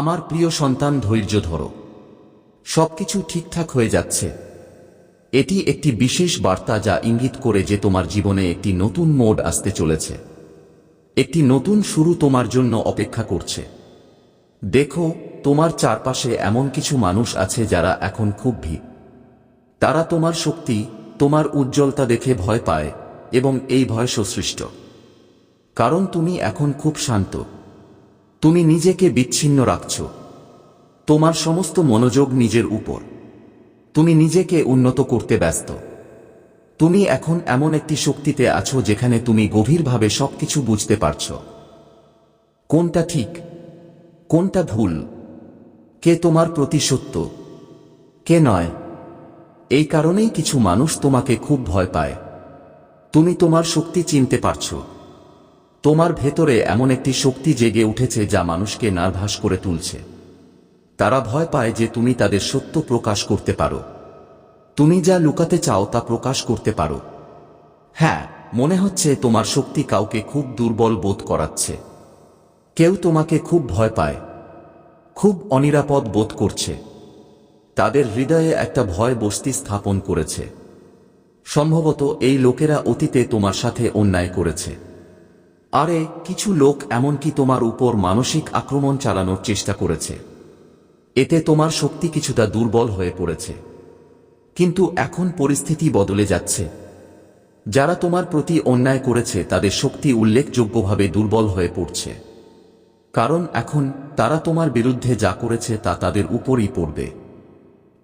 আমার প্রিয় সন্তান ধৈর্য ধরো। সবকিছু ঠিকঠাক হয়ে যাচ্ছে। এটি একটি বিশেষ বার্তা যা ইঙ্গিত করে যে তোমার জীবনে একটি নতুন মোড আসতে চলেছে। একটি নতুন শুরু তোমার জন্য অপেক্ষা করছে। দেখো, তোমার চারপাশে এমন কিছু মানুষ আছে যারা এখন খুব ভি তারা তোমার শক্তি, তোমার উজ্জ্বলতা দেখে ভয় পায় এবং এই ভয় সসৃষ্ট কারণ তুমি এখন খুব শান্ত। তুমি নিজেকে বিচ্ছিন্ন রাখছ। তোমার সমস্ত মনোযোগ নিজের উপর। তুমি নিজেকে উন্নত করতে ব্যস্ত। তুমি এখন এমন একটি শক্তিতে আছো যেখানে তুমি গভীরভাবে সবকিছু বুঝতে পারছ। কোনটা ঠিক? কোনটা ভুল? কে তোমার প্রতি সত্য? কে নয়? এই কারণেই কিছু মানুষ তোমাকে খুব ভয় পায়। তুমি তোমার শক্তি চিনতে পারছ। তোমার ভেতরে এমন একটি শক্তি জেগে উঠেছে যা মানুষকে নার্ভাস করে তুলছে। তারা ভয় পায় যে তুমি তাদের সত্য প্রকাশ করতে পারো। তুমি যা লুকাতে চাও তা প্রকাশ করতে পারো। হ্যাঁ মনে হচ্ছে তোমার শক্তি কাউকে খুব দুর্বল বোধ করাচ্ছে। কেউ তোমাকে খুব ভয় পায়। খুব অনিরাপদ বোধ করছে। তাদের হৃদয়ে একটা ভয় বস্তি স্থাপন করেছে। সম্ভবত এই লোকেরা অতীতে তোমার সাথে অন্যায় করেছে। আরে, কিছু লোক এমনকি তোমার উপর মানসিক আক্রমণ চালানোর চেষ্টা করেছে। এতে তোমার শক্তি কিছুটা দুর্বল হয়ে পড়েছে। কিন্তু এখন পরিস্থিতি বদলে যাচ্ছে। যারা তোমার প্রতি অন্যায় করেছে, তাদের শক্তি উল্লেখযোগ্যভাবে দুর্বল হয়ে পড়ছে। কারণ এখন তারা তোমার বিরুদ্ধে যা করেছে, তা তাদের উপরই পড়বে।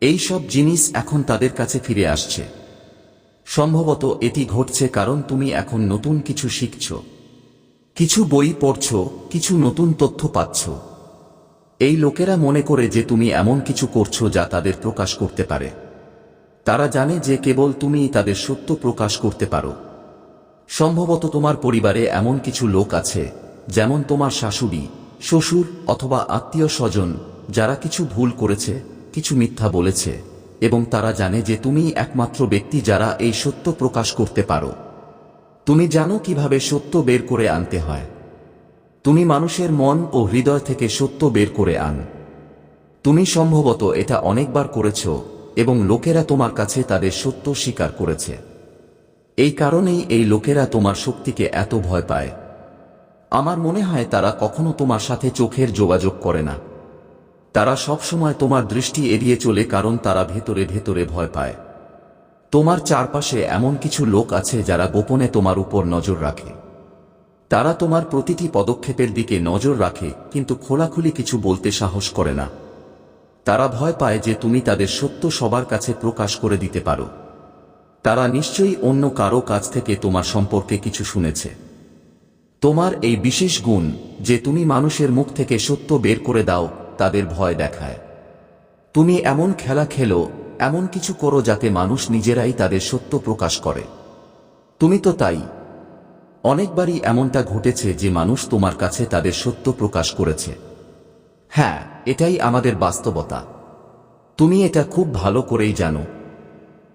এই সব জিনিস এখন তাদের কাছে ফিরে আসছে। সম্ভবত এটি ঘটছে কারণ তুমি এখন নতুন কিছু শিখছ। কিছু বই পড়ছ, কিছু নতুন তথ্য পাচ্ছ। এই লোকেরা মনে করে যে তুমি এমন কিছু করছ যা তাদের প্রকাশ করতে পারে। তারা জানে যে কেবল তুমি তাদের সত্য প্রকাশ করতে পারো। সম্ভবত তোমার পরিবারে এমন কিছু লোক আছে, যেমন তোমার শাশুড়ি, শ্বশুর অথবা আত্মীয় স্বজন, যারা কিছু ভুল করেছে, কিছু মিথ্যা বলেছে, এবং তারা জানে যে তুমি একমাত্র ব্যক্তি যারা এই সত্য প্রকাশ করতে পারো। তুমি জানো কীভাবে সত্য বের করে আনতে হয়। তুমি মানুষের মন ও হৃদয় থেকে সত্য বের করে আন। তুমি সম্ভবত এটা অনেকবার করেছ এবং লোকেরা তোমার কাছে তাদের সত্য স্বীকার করেছে। এই কারণেই এই লোকেরা তোমার শক্তিকে এত ভয় পায়। আমার মনে হয় তারা কখনো তোমার সাথে চোখের যোগাযোগ করে না। তারা সবসময় তোমার দৃষ্টি এড়িয়ে চলে কারণ তারা ভেতরে ভেতরে ভয় পায়। তোমার চারপাশে এমন কিছু লোক আছে যারা গোপনে তোমার উপর নজর রাখে। তারা তোমার প্রতিটি পদক্ষেপের দিকে নজর রাখে, কিন্তু খোলাখুলি কিছু বলতে সাহস করে না। তারা ভয় পায় যে তুমি তাদের সত্য সবার কাছে প্রকাশ করে দিতে পারো। তারা নিশ্চয়ই অন্য কারও কাছ থেকে তোমার সম্পর্কে কিছু শুনেছে। তোমার এই বিশেষ গুণ, যে তুমি মানুষের মুখ থেকে সত্য বের করে দাও, তাদের ভয় দেখায়। তুমি এমন খেলা খেলো এমন কিছু করো যাতে মানুষ নিজেরাই তাদের সত্য প্রকাশ করে। তুমি তো তাই। অনেকবারই এমনটা ঘটেছে যে মানুষ তোমার কাছে তাদের সত্য প্রকাশ করেছে। হ্যাঁ এটাই আমাদের বাস্তবতা। তুমি এটা খুব ভালো করেই জানো।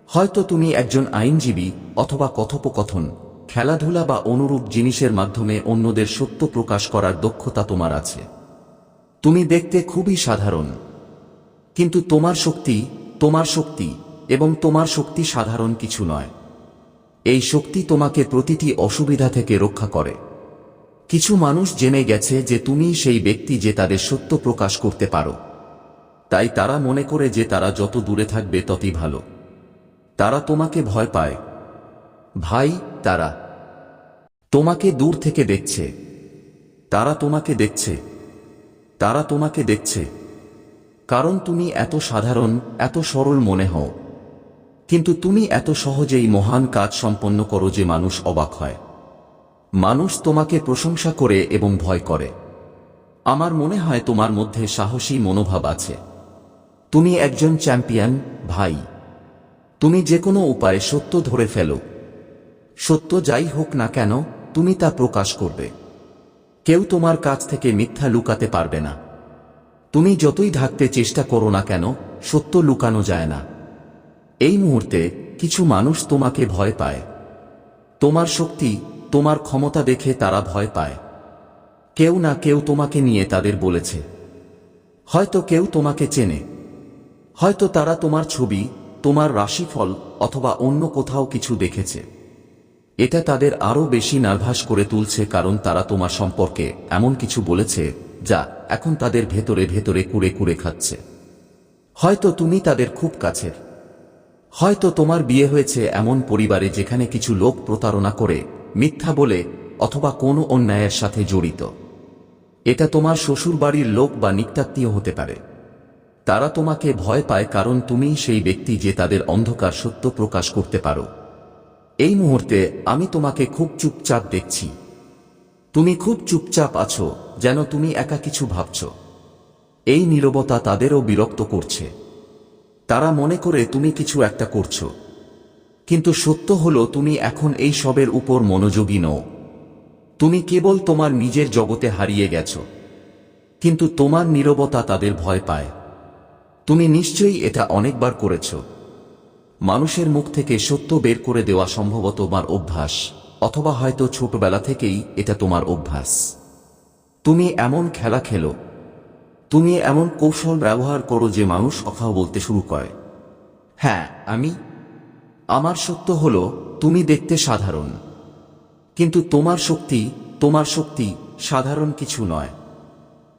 হয়তো তুমি একজন আইনজীবী অথবা কথোপকথন, খেলাধুলা বা অনুরূপ জিনিসের মাধ্যমে অন্যদের সত্য প্রকাশ করার দক্ষতা তোমার আছে। তুমি দেখতে খুবই সাধারণ। কিন্তু তোমার শক্তি তোমার শক্তি এবং তোমার শক্তি সাধারণ কিছু নয়। এই শক্তি তোমাকে প্রতিটি অসুবিধা থেকে রক্ষা করে। কিছু মানুষ জেনে গেছে যে তুমি সেই ব্যক্তি যে তাদের সত্য প্রকাশ করতে পারো। তাই তারা মনে করে যে তারা যত দূরে থাকবে ততই ভালো। তারা তোমাকে ভয় পায়। ভাই, তারা তোমাকে দূর থেকে দেখছে। তারা তোমাকে দেখছে। তারা তোমাকে দেখছে। কারণ তুমি এত সাধারণ, এত সরল মনে হও। কিন্তু তুমি এত সহজেই মহান কাজ সম্পন্ন করো যে মানুষ অবাক হয়। মানুষ তোমাকে প্রশংসা করে এবং ভয় করে। আমার মনে হয় তোমার মধ্যে সাহসী মনোভাব আছে। তুমি একজন চ্যাম্পিয়ন, ভাই। তুমি যে কোনো উপায়ে সত্য ধরে ফেলো। সত্য যাই হোক না কেন, তুমি তা প্রকাশ করবে। কেউ তোমার কাছ থেকে মিথ্যা লুকাতে পারবে না। তুমি যতই ঢাকতে চেষ্টা করো না কেন, সত্য লুকানো যায় না। এই মুহূর্তে কিছু মানুষ তোমাকে ভয় পায়। তোমার শক্তি, তোমার ক্ষমতা দেখে তারা ভয় পায়। কেউ না কেউ তোমাকে নিয়ে তাদের বলেছে। হয়তো কেউ তোমাকে চেনে। হয়তো তারা তোমার ছবি, তোমার রাশিফল অথবা অন্য কোথাও কিছু দেখেছে। এটা তাদের আরও বেশি নার্ভাস করে তুলছে কারণ তারা তোমার সম্পর্কে এমন কিছু বলেছে, যা এখন তাদের ভেতরে ভেতরে কুড়ে কুড়ে খাচ্ছে। হয়তো তুমি তাদের খুব কাছের। হয়তো তোমার বিয়ে হয়েছে এমন পরিবারে যেখানে কিছু লোক প্রতারণা করে, মিথ্যা বলে, অথবা কোনো অন্যায়ের সাথে জড়িত। এটা তোমার শ্বশুরবাড়ির লোক বা নিকটাত্মীয় হতে পারে। তারা তোমাকে ভয় পায় কারণ তুমি সেই ব্যক্তি যে তাদের অন্ধকার সত্য প্রকাশ করতে পারো। এই মুহূর্তে আমি তোমাকে খুব চুপচাপ দেখছি। তুমি খুব চুপচাপ আছো, যেন তুমি একা কিছু ভাবছ। এই নীরবতা তাদেরও বিরক্ত করছে। তারা মনে করে তুমি কিছু একটা করছ। কিন্তু সত্য হলো, তুমি এখন এই সবের উপর মনোযোগী নও। তুমি কেবল তোমার নিজের জগতে হারিয়ে গেছ। কিন্তু তোমার নীরবতা তাদের ভয় পায়। তুমি নিশ্চয়ই এটা অনেকবার করেছ। মানুষের মুখ থেকে সত্য বের করে দেওয়া সম্ভবত তোমার অভ্যাস। অথবা হয়তো ছোটবেলা থেকেই এটা তোমার অভ্যাস। তুমি এমন খেলা খেলো, তুমি এমন কৌশল ব্যবহার করো যে মানুষ কথাও বলতে শুরু করে। হ্যাঁ আমি, আমার সত্য হলো তুমি দেখতে সাধারণ। কিন্তু তোমার শক্তি তোমার শক্তি সাধারণ কিছু নয়।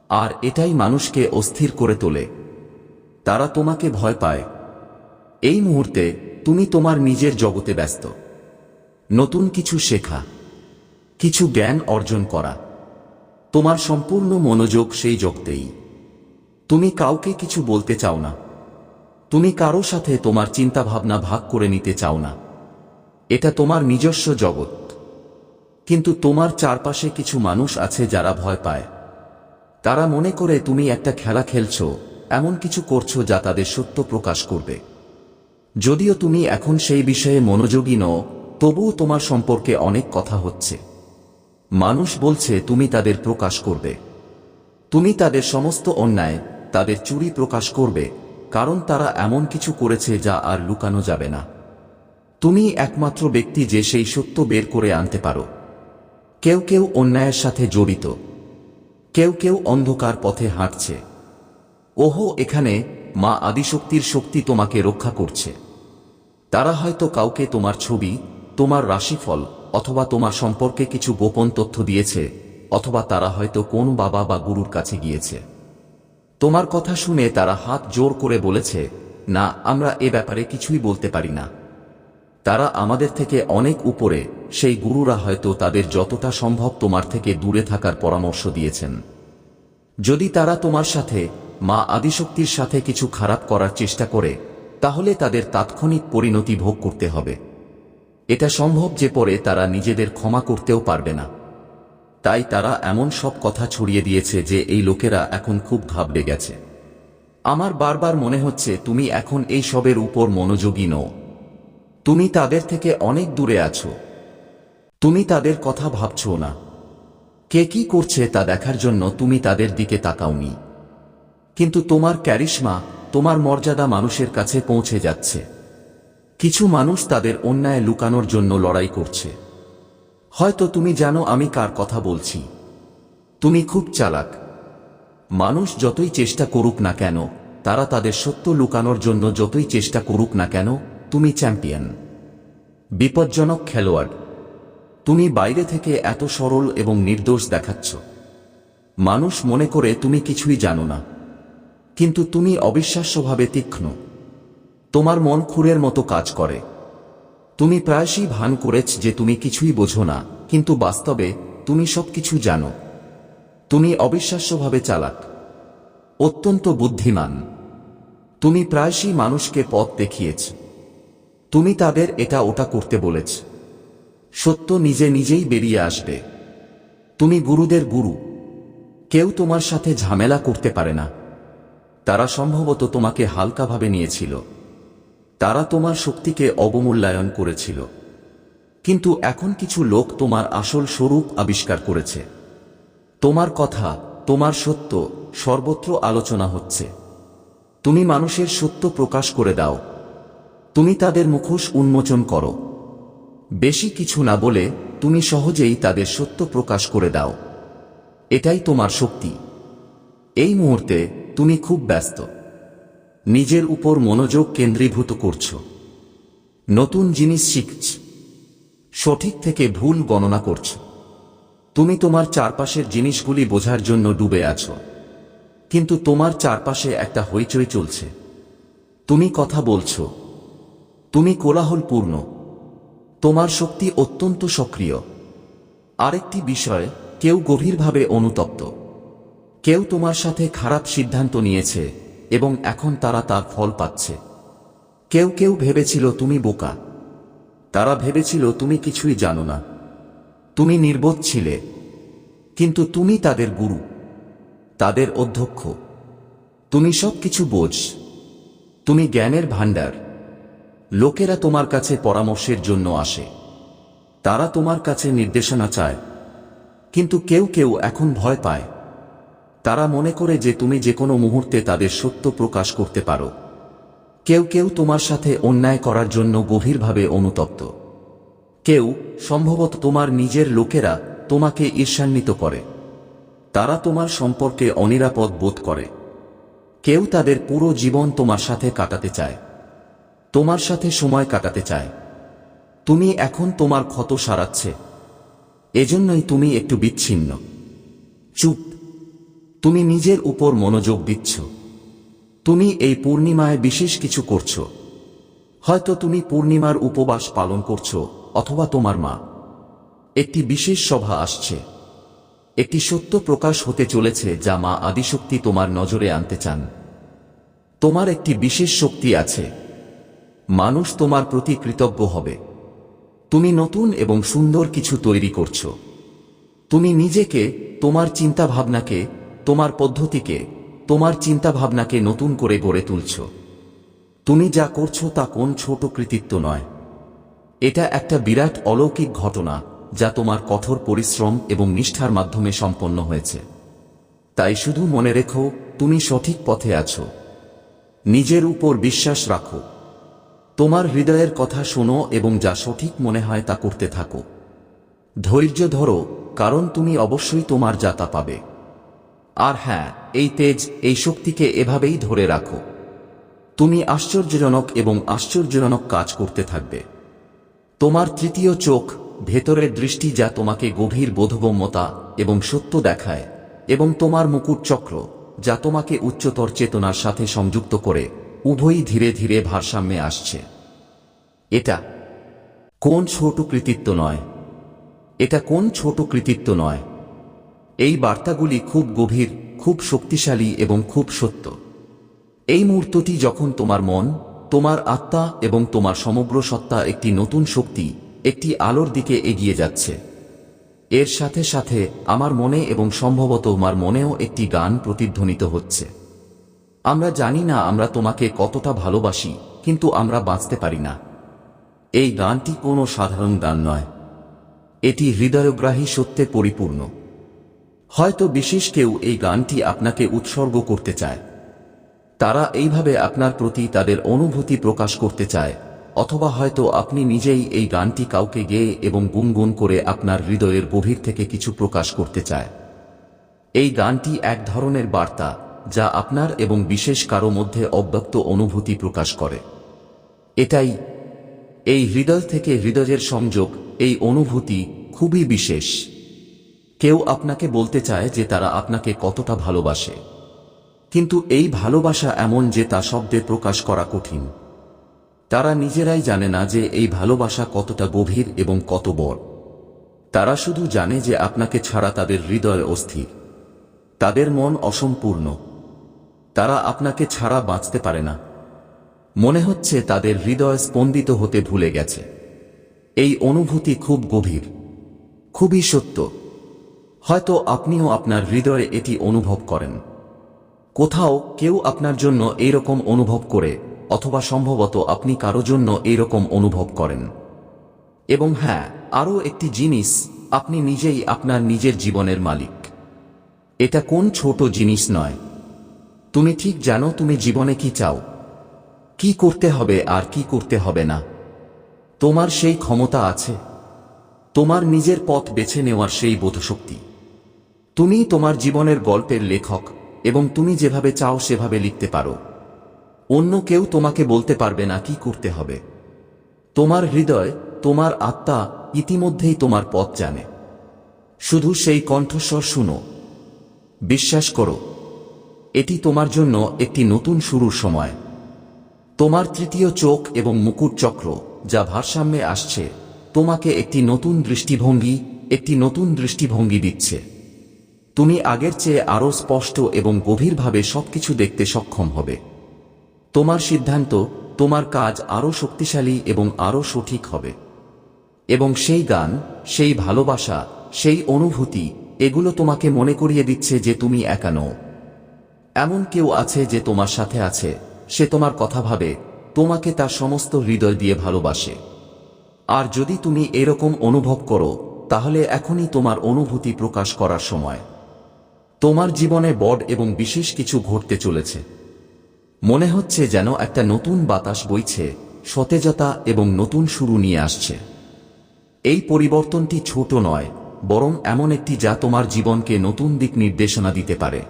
আর এটাই মানুষকে অস্থির করে তোলে। তারা তোমাকে ভয় পায়। এই মুহূর্তে তুমি তোমার নিজের জগতে ব্যস্ত। নতুন কিছু শেখা, কিছু জ্ঞান অর্জন করা। তোমার সম্পূর্ণ মনোযোগ সেই জগতেই। তুমি কাউকে কিছু বলতে চাও না। তুমি কারও সাথে তোমার চিন্তাভাবনা ভাগ করে নিতে চাও না। এটা তোমার নিজস্ব জগৎ। কিন্তু তোমার চারপাশে কিছু মানুষ আছে যারা ভয় পায়। তারা মনে করে তুমি একটা খেলা খেলছ, এমন কিছু করছ যা তাদের সত্য প্রকাশ করবে। যদিও তুমি এখন সেই বিষয়ে মনোযোগী নও তবুও তোমার সম্পর্কে অনেক কথা হচ্ছে। মানুষ বলছে, তুমি তাদের প্রকাশ করবে। তুমি তাদের সমস্ত অন্যায়, তাদের চুরি প্রকাশ করবে, কারণ তারা এমন কিছু করেছে যা আর লুকানো যাবে না। তুমি একমাত্র ব্যক্তি যে সেই সত্য বের করে আনতে পারো। কেউ কেউ অন্যায়ের সাথে জড়িত। কেউ কেউ অন্ধকার পথে হাঁটছে। ওহো, এখানে মা আদিশক্তির শক্তি তোমাকে রক্ষা করছে। তারা হয়তো কাউকে তোমার ছবি তোমার রাশিফল অথবা তোমার সম্পর্কে কিছু গোপন তথ্য দিয়েছে, অথবা তারা হয়তো কোন বাবা বা গুরুর কাছে গিয়েছে। তোমার কথা শুনে তারা হাত জোর করে বলেছে, না, আমরা এ ব্যাপারে কিছুই বলতে পারি না। তারা আমাদের থেকে অনেক উপরে, সেই গুরুরা হয়তো তাদের যতটা সম্ভব তোমার থেকে দূরে থাকার পরামর্শ দিয়েছেন। যদি তারা তোমার সাথে, মা আদিশক্তির সাথে কিছু খারাপ করার চেষ্টা করে, তাহলে তাদের তাৎক্ষণিক পরিণতি ভোগ করতে হবে। এটা সম্ভব যে পরে তারা নিজেদের ক্ষমা করতেও পারবে না। তাই তারা এমন সব কথা ছড়িয়ে দিয়েছে যে এই লোকেরা এখন খুব ঘাবড়ে গেছে। আমার বারবার মনে হচ্ছে তুমি এখন এই সবের উপর মনোযোগী নও। তুমি তাদের থেকে অনেক দূরে আছো। তুমি তাদের কথা ভাবছ না। কে কি করছে তা দেখার জন্য তুমি তাদের দিকে তাকাওনি। কিন্তু তোমার ক্যারিশমা, তোমার মর্যাদা মানুষের কাছে পৌঁছে যাচ্ছে। কিছু মানুষ তাদের অন্যায় লুকানোর জন্য লড়াই করছে। হয়তো তুমি জানো আমি কার কথা বলছি। তুমি খুব চালাক। মানুষ যতই চেষ্টা করুক না কেন, তারা তাদের সত্য লুকানোর জন্য যতই চেষ্টা করুক না কেন, তুমি চ্যাম্পিয়ন। বিপজ্জনক খেলোয়াড়। তুমি বাইরে থেকে এত সরল এবং নির্দোষ দেখাচ্ছ। মানুষ মনে করে তুমি কিছুই জানো না। কিন্তু তুমি অবিশ্বাস্যভাবে তীক্ষ্ণ। তোমার মন খুরের মতো কাজ করে। তুমি প্রায়শই ভান করেছ যে তুমি কিছুই বোঝো না, কিন্তু বাস্তবে তুমি সব কিছু জানো। তুমি অবিশ্বাস্যভাবে চালাক। অত্যন্ত বুদ্ধিমান। তুমি প্রায়শই মানুষকে পথ দেখিয়েছ। তুমি তাদের এটা ওটা করতে বলেছ। সত্য নিজে নিজেই বেরিয়ে আসবে। তুমি গুরুদের গুরু। কেউ তোমার সাথে ঝামেলা করতে পারে না। তারা সম্ভবত তোমাকে হালকাভাবে নিয়েছিল। তারা তোমার শক্তিকে অবমূল্যায়ন করেছিল। কিন্তু এখন কিছু লোক তোমার আসল স্বরূপ আবিষ্কার করেছে। তোমার কথা, তোমার সত্য, সর্বত্র আলোচনা হচ্ছে। তুমি মানুষের সত্য প্রকাশ করে দাও। তুমি তাদের মুখোশ উন্মোচন করো। বেশি কিছু না বলে তুমি সহজেই তাদের সত্য প্রকাশ করে দাও। এটাই তোমার শক্তি। এই মুহূর্তে তুমি খুব ব্যস্ত। নিজের উপর মনোযোগ কেন্দ্রীভূত করছ। নতুন জিনিস শিখছ। সঠিক থেকে ভুল গণনা করছ। তুমি তোমার চারপাশের জিনিসগুলি বোঝার জন্য ডুবে আছো। কিন্তু তোমার চারপাশে একটা হইচই চলছে। তুমি কথা বলছো। তুমি কোলাহলপূর্ণ। তোমার শক্তি অত্যন্ত সক্রিয়। আরেকটি বিষয়, কেউ গভীরভাবে অনুতপ্ত। কেউ তোমার সাথে খারাপ সিদ্ধান্ত নিয়েছে। এবং এখন তারা তার ফল পাচ্ছে। কেউ কেউ ভেবেছিল, তুমি বোকা। তারা ভেবেছিল, তুমি কিছুই জানো না। তুমি নির্বোধ ছিলে। কিন্তু তুমি তাদের গুরু। তাদের অধ্যক্ষ। তুমি সব কিছু বোঝ। তুমি জ্ঞানের ভাণ্ডার। লোকেরা তোমার কাছে পরামর্শের জন্য আসে। তারা তোমার কাছে নির্দেশনা চায়। কিন্তু কেউ কেউ এখন ভয় পায়। তারা মনে করে যে তুমি যে কোনো মুহূর্তে তাদের সত্য প্রকাশ করতে পারো। কেউ কেউ তোমার সাথে অন্যায় করার জন্য গভীরভাবে অনুতপ্ত। কেউ, সম্ভবত তোমার নিজের লোকেরা, তোমাকে ঈর্ষান্বিত করে। তারা তোমার সম্পর্কে অনিরাপদ বোধ করে। কেউ তাদের পুরো জীবন তোমার সাথে কাটাতে চায়। তোমার সাথে সময় কাটাতে চায়। তুমি এখন তোমার ক্ষত সারাচ্ছে। এজন্যই তুমি একটু বিচ্ছিন্ন। চুপ। তুমি নিজের উপর মনোযোগ দিচ্ছ। তুমি এই পূর্ণিমায় বিশেষ কিছু করছ। হয়তো তুমি পূর্ণিমার উপবাস পালন করছ অথবা তোমার মা। একটি বিশেষ সভা আসছে। একটি সত্য প্রকাশ হতে চলেছে যা মা আদিশক্তি তোমার নজরে আনতে চান। তোমার একটি বিশেষ শক্তি আছে। মানুষ তোমার প্রতি কৃতজ্ঞ হবে। তুমি নতুন এবং সুন্দর কিছু তৈরি করছ। তুমি নিজেকে, তোমার চিন্তা ভাবনাকে তোমার পদ্ধতিকে, তোমার চিন্তা ভাবনাকে নতুন করে গড়ে তুলছ। তুমি যা করছ তা কোন ছোট কৃতিত্ব নয়। এটা একটা বিরাট অলৌকিক ঘটনা, যা তোমার কঠোর পরিশ্রম এবং নিষ্ঠার মাধ্যমে সম্পন্ন হয়েছে। তাই শুধু মনে রেখো, তুমি সঠিক পথে আছো। নিজের উপর বিশ্বাস রাখো। তোমার হৃদয়ের কথা শোনো এবং যা সঠিক মনে হয় তা করতে থাকো। ধৈর্য ধরো, কারণ তুমি অবশ্যই তোমার যাতা পাবে। আর হ্যাঁ এই তেজ এই শক্তিকে এভাবেই ধরে রাখো। তুমি আশ্চর্যজনক এবং আশ্চর্যজনক কাজ করতে থাকবে। তোমার তৃতীয় চোখ, ভেতরের দৃষ্টি যা তোমাকে গভীর বোধগম্যতা এবং সত্য দেখায়, এবং তোমার মুকুট চক্র যা তোমাকে উচ্চতর চেতনার সাথে সংযুক্ত করে উভয়ই ধীরে ধীরে ভারসাম্যে আসছে। এটা কোন ছোট কৃতিত্ব নয়। এটা কোন ছোট কৃতিত্ব নয়। এই বার্তাগুলি খুব গভীর, খুব শক্তিশালী এবং খুব সত্য। এই মুহূর্তটি যখন তোমার মন, তোমার আত্মা এবং তোমার সমগ্র সত্তা একটি নতুন শক্তি, একটি আলোর দিকে এগিয়ে যাচ্ছে। এর সাথে সাথে আমার মনে এবং সম্ভবত তোমার মনেও একটি গান প্রতিধ্বনিত হচ্ছে। আমরা জানি না আমরা তোমাকে কতটা ভালোবাসি, কিন্তু আমরা বাঁচতে পারি না। এই গানটি কোনো সাধারণ গান নয়। এটি হৃদয়গ্রাহী সত্যে পরিপূর্ণ। হয়তো বিশেষ কেউ এই গানটি আপনাকে উৎসর্গ করতে চায়। তারা এইভাবে আপনার প্রতি তাদের অনুভূতি প্রকাশ করতে চায়, অথবা হয়তো আপনি নিজেই এই গানটি কাউকে গেয়ে এবং গুনগুন করে আপনার হৃদয়ের গভীর থেকে কিছু প্রকাশ করতে চায়। এই গানটি এক ধরনের বার্তা, যা আপনার এবং বিশেষ কারও মধ্যে অব্যক্ত অনুভূতি প্রকাশ করে। এটাই, এই হৃদয় থেকে হৃদয়ের সংযোগ, এই অনুভূতি খুবই বিশেষ। কেউ আপনাকে বলতে চায় যে তারা আপনাকে কতটা ভালোবাসে। কিন্তু এই ভালোবাসা এমন যে তা শব্দে প্রকাশ করা কঠিন। তারা নিজেরাই জানে না যে এই ভালোবাসা কতটা গভীর এবং কত বড়। তারা শুধু জানে যে আপনাকে ছাড়া তাদের হৃদয় অস্থির। তাদের মন অসম্পূর্ণ। তারা আপনাকে ছাড়া বাঁচতে পারে না। মনে হচ্ছে তাদের হৃদয় স্পন্দিত হতে ভুলে গেছে। এই অনুভূতি খুব গভীর। খুবই সত্য। হয়তো আপনিও আপনার হৃদয়ে এটি অনুভব করেন। কোথাও কেউ আপনার জন্য এইরকম অনুভব করে, অথবা সম্ভবত আপনি কারও জন্য এইরকম অনুভব করেন। এবং হ্যাঁ আরও একটি জিনিস, আপনি নিজেই আপনার নিজের জীবনের মালিক। এটা কোন ছোট জিনিস নয়। তুমি ঠিক জানো তুমি জীবনে কি চাও। কি করতে হবে আর কি করতে হবে না। তোমার সেই ক্ষমতা আছে। তোমার নিজের পথ বেছে নেওয়ার সেই বোধশক্তি। তুমি তোমার জীবনের গল্পের লেখক এবং তুমি যেভাবে চাও সেভাবে লিখতে পারো। অন্য কেউ তোমাকে বলতে পারবে না কি করতে হবে। তোমার হৃদয়, তোমার আত্মা ইতিমধ্যেই তোমার পথ জানে। শুধু সেই কণ্ঠস্বর শুনো। বিশ্বাস করো, এটি তোমার জন্য একটি নতুন শুরুর সময়। তোমার তৃতীয় চোখ এবং মুকুট চক্র যা ভারসাম্যে আসছে, তোমাকে একটি নতুন দৃষ্টিভঙ্গি, একটি নতুন দৃষ্টিভঙ্গি দিচ্ছে। তুমি আগের চেয়ে আরও স্পষ্ট এবং গভীরভাবে সবকিছু দেখতে সক্ষম হবে। তোমার সিদ্ধান্ত, তোমার কাজ আরও শক্তিশালী এবং আরও সঠিক হবে। এবং সেই গান, সেই ভালোবাসা, সেই অনুভূতি, এগুলো তোমাকে মনে করিয়ে দিচ্ছে যে তুমি একা নও। এমন কেউ আছে যে তোমার সাথে আছে, সে তোমার কথা ভাবে, তোমাকে তার সমস্ত হৃদয় দিয়ে ভালোবাসে। আর যদি তুমি এরকম অনুভব করো, তাহলে এখনই তোমার অনুভূতি প্রকাশ করার সময়। তোমার জীবনে বড এবং বিশেষ কিছু ঘটতে চলেছে। মনে হচ্ছে যেন একটা নতুন বাতাস বইছে, সতেজতা এবং নতুন শুরু নিয়ে আসছে। এই পরিবর্তনটি ছোট নয়, বরং এমন একটি যা তোমার জীবনকে নতুন দিক নির্দেশনা দিতে পারে।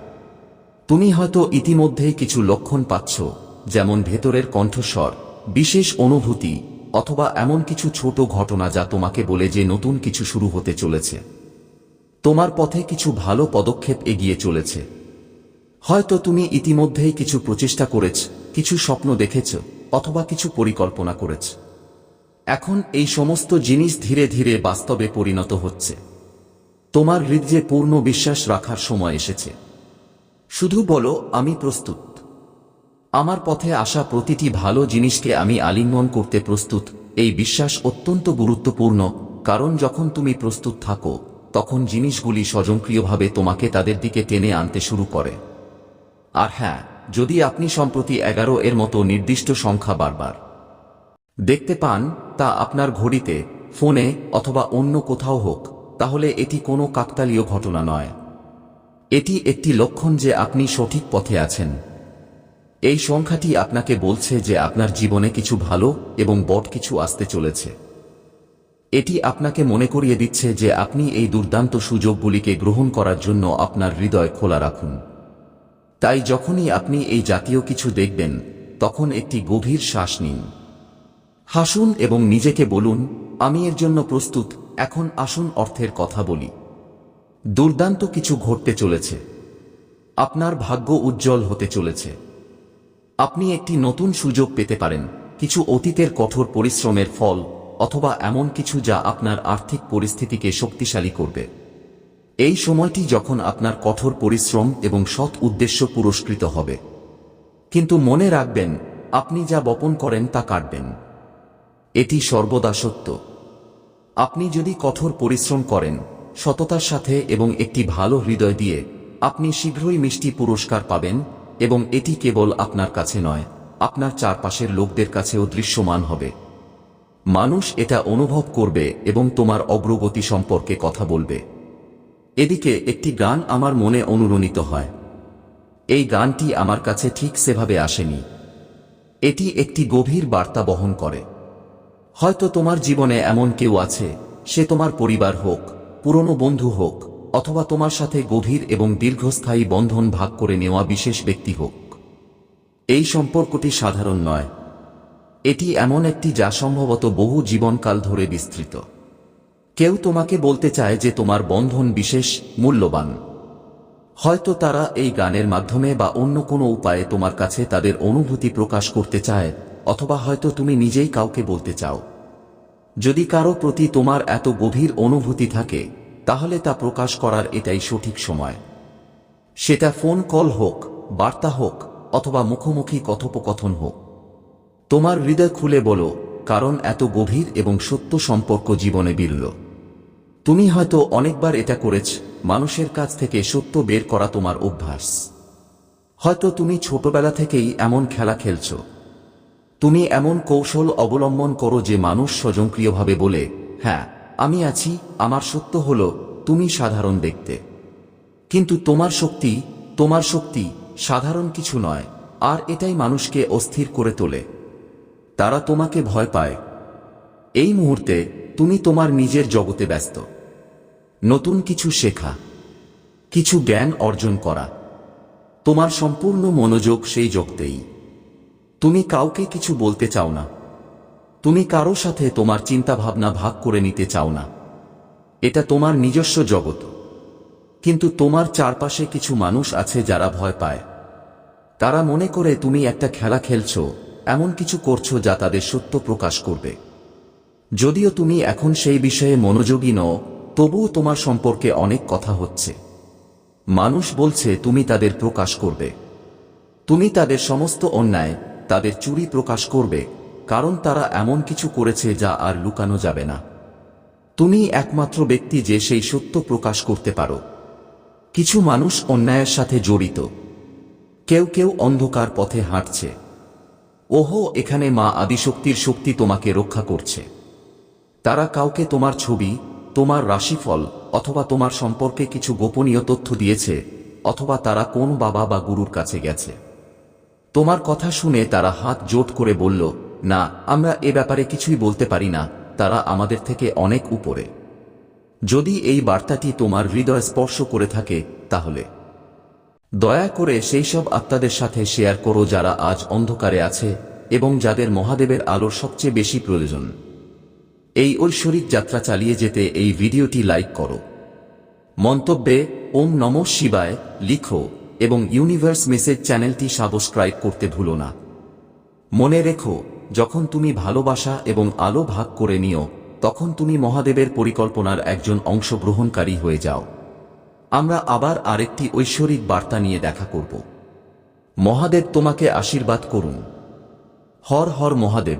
তুমি হয়তো ইতিমধ্যেই কিছু লক্ষণ পাচ্ছ, যেমন ভেতরের কণ্ঠস্বর, বিশেষ অনুভূতি, অথবা এমন কিছু ছোট ঘটনা যা তোমাকে বলে যে নতুন কিছু শুরু হতে চলেছে। তোমার পথে কিছু ভালো পদক্ষেপ এগিয়ে চলেছে। হয়তো তুমি ইতিমধ্যেই কিছু প্রচেষ্টা করেছ, কিছু স্বপ্ন দেখেছ, অথবা কিছু পরিকল্পনা করেছ। এখন এই সমস্ত জিনিস ধীরে ধীরে বাস্তবে পরিণত হচ্ছে। তোমার হৃদয়ে পূর্ণ বিশ্বাস রাখার সময় এসেছে। শুধু বলো, আমি প্রস্তুত। আমার পথে আসা প্রতিটি ভালো জিনিসকে আমি আলিঙ্গন করতে প্রস্তুত, এই বিশ্বাস অত্যন্ত গুরুত্বপূর্ণ, কারণ যখন তুমি প্রস্তুত থাকো তখন জিনিসগুলি স্বয়ংক্রিয়ভাবে তোমাকে তাদের দিকে টেনে আনতে শুরু করে। আর হ্যাঁ যদি আপনি সম্প্রতি এগারো এর মতো নির্দিষ্ট সংখ্যা বারবার দেখতে পান, তা আপনার ঘড়িতে, ফোনে, অথবা অন্য কোথাও হোক, তাহলে এটি কোনো কাকতালীয় ঘটনা নয়। এটি একটি লক্ষণ যে আপনি সঠিক পথে আছেন। এই সংখ্যাটি আপনাকে বলছে যে আপনার জীবনে কিছু ভালো এবং বট কিছু আসতে চলেছে। এটি আপনাকে মনে করিয়ে দিচ্ছে যে আপনি এই দুর্দান্ত সুযোগগুলিকে গ্রহণ করার জন্য আপনার হৃদয় খোলা রাখুন। তাই যখনই আপনি এই জাতীয় কিছু দেখবেন, তখন একটি গভীর শ্বাস নিন। হাসুন এবং নিজেকে বলুন, আমি এর জন্য প্রস্তুত, এখন আসুন অর্থের কথা বলি। দুর্দান্ত কিছু ঘটতে চলেছে। আপনার ভাগ্য উজ্জ্বল হতে চলেছে। আপনি একটি নতুন সুযোগ পেতে পারেন। কিছু অতীতের কঠোর পরিশ্রমের ফল অথবা এমন কিছু যা আপনার আর্থিক পরিস্থিতিকে শক্তিশালী করবে। এই সময়টি যখন আপনার কঠোর পরিশ্রম এবং সৎ উদ্দেশ্য পুরস্কৃত হবে। কিন্তু মনে রাখবেন, আপনি যা বপন করেন তা কাটবেন। এটি সর্বদা সত্য। আপনি যদি কঠোর পরিশ্রম করেন, সততার সাথে এবং একটি ভালো হৃদয় দিয়ে, আপনি শীঘ্রই মিষ্টি পুরস্কার পাবেন এবং এটি কেবল আপনার কাছে নয়, আপনার চারপাশের লোকদের কাছেও দৃশ্যমান হবে। মানুষ এটা অনুভব করবে এবং তোমার অগ্রগতি সম্পর্কে কথা বলবে। এদিকে একটি গান আমার মনে অনুরণিত হয়। এই গানটি আমার কাছে ঠিক সেভাবে আসেনি। এটি একটি গভীর বার্তা বহন করে। হয়তো তোমার জীবনে এমন কেউ আছে, সে তোমার পরিবার হোক, পুরনো বন্ধু হোক, অথবা তোমার সাথে গভীর এবং দীর্ঘস্থায়ী বন্ধন ভাগ করে নেওয়া বিশেষ ব্যক্তি হোক। এই সম্পর্কটি সাধারণ নয়। এটি এমন একটি যা সম্ভবত বহু জীবনকাল ধরে বিস্তৃত। কেউ তোমাকে বলতে চায় যে তোমার বন্ধন বিশেষ, মূল্যবান। হয়তো তারা এই গানের মাধ্যমে বা অন্য কোনো উপায়ে তোমার কাছে তাদের অনুভূতি প্রকাশ করতে চায়, অথবা হয়তো তুমি নিজেই কাউকে বলতে চাও। যদি কারও প্রতি তোমার এত গভীর অনুভূতি থাকে, তাহলে তা প্রকাশ করার এটাই সঠিক সময়। সেটা ফোন কল হোক, বার্তা হোক, অথবা মুখোমুখি কথোপকথন হোক। তোমার হৃদয় খুলে বলো, কারণ এত গভীর এবং সত্য সম্পর্ক জীবনে বিরল। তুমি হয়তো অনেকবার এটা করেছ, মানুষের কাছ থেকে সত্য বের করা তোমার অভ্যাস। হয়তো তুমি ছোটবেলা থেকেই এমন খেলা খেলছ। তুমি এমন কৌশল অবলম্বন করো যে মানুষ স্বয়ংক্রিয়ভাবে বলে হ্যাঁ আমি আছি, আমার সত্য হল, তুমি সাধারণ দেখতে। কিন্তু তোমার শক্তি তোমার শক্তি সাধারণ কিছু নয়, আর এটাই মানুষকে অস্থির করে তোলে। তারা তোমাকে ভয় পায়। এই মুহূর্তে তুমি তোমার নিজের জগতে ব্যস্ত। নতুন কিছু শেখা, কিছু জ্ঞান অর্জন করা। তোমার সম্পূর্ণ মনোযোগ সেই জগতেই। তুমি কাউকে কিছু বলতে চাও না। তুমি কারও সাথে তোমার চিন্তাভাবনা ভাগ করে নিতে চাও না। এটা তোমার নিজস্ব জগৎ। কিন্তু তোমার চারপাশে কিছু মানুষ আছে যারা ভয় পায়। তারা মনে করে, তুমি একটা খেলা খেলছো এমন কিছু করছ যা তাদের সত্য প্রকাশ করবে। যদিও তুমি এখন সেই বিষয়ে মনোযোগী নও, তবুও তোমার সম্পর্কে অনেক কথা হচ্ছে। মানুষ বলছে, তুমি তাদের প্রকাশ করবে। তুমি তাদের সমস্ত অন্যায়, তাদের চুরি প্রকাশ করবে, কারণ তারা এমন কিছু করেছে যা আর লুকানো যাবে না। তুমি একমাত্র ব্যক্তি যে সেই সত্য প্রকাশ করতে পারো। কিছু মানুষ অন্যায়ের সাথে জড়িত। কেউ কেউ অন্ধকার পথে হাঁটছে। ওহো, এখানে মা আদিশক্তির শক্তি তোমাকে রক্ষা করছে। তারা কাউকে তোমার ছবি, তোমার রাশিফল, অথবা তোমার সম্পর্কে কিছু গোপনীয় তথ্য দিয়েছে, অথবা তারা কোন বাবা বা গুরুর কাছে গেছে। তোমার কথা শুনে তারা হাত জোট করে বলল, না, আমরা এ ব্যাপারে কিছুই বলতে পারি না, তারা আমাদের থেকে অনেক উপরে। যদি এই বার্তাটি তোমার হৃদয় স্পর্শ করে থাকে, তাহলে দয়া করে সেই সব আত্মাদের সাথে শেয়ার করো যারা আজ অন্ধকারে আছে এবং যাদের মহাদেবের আলোর সবচেয়ে বেশি প্রয়োজন। এই ঐশ্বরিক যাত্রা চালিয়ে যেতে এই ভিডিওটি লাইক করো। মন্তব্যে, ওম নম শিবায়, লিখো এবং ইউনিভার্স মেসেজ চ্যানেলটি সাবস্ক্রাইব করতে ভুলো না। মনে রেখো, যখন তুমি ভালোবাসা এবং আলো ভাগ করে নিও, তখন তুমি মহাদেবের পরিকল্পনার একজন অংশগ্রহণকারী হয়ে যাও। আমরা আবার আরেকটি ঐশ্বরিক বার্তা নিয়ে দেখা করব। মহাদেব তোমাকে আশীর্বাদ করুন। হর হর মহাদেব